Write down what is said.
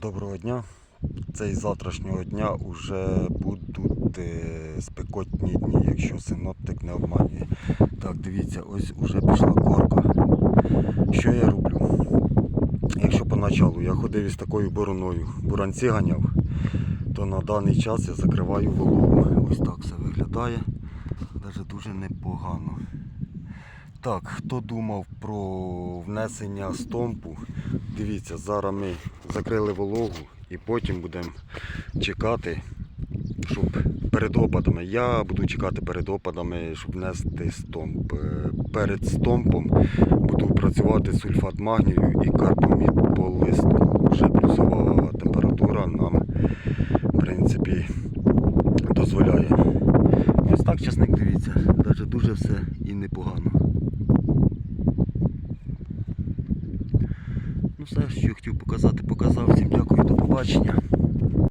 Доброго дня. Цей з завтрашнього дня вже будуть е, спекотні дні, якщо синоптик не обманює. Так, дивіться, ось уже пішла корка. Що я роблю? Якщо поначалу я ходив із такою бороною, буранці ганяв, то на даний час я закриваю вологу. Ось так все виглядає. Навіть дуже непогано. Так, хто думав про внесення стомпу, дивіться, зараз ми закрили вологу і потім будемо чекати, щоб перед опадами. Я буду чекати перед опадами, щоб внести стомп. Е, Перед стомпом буду працювати сульфат магнію і карбамід по листку. Вже плюсова температура нам, в принципі, дозволяє. Ось так, часник, дивіться, навіть дуже все і непогано. Ну все, що хотів показати, показав. Всім дякую, до побачення.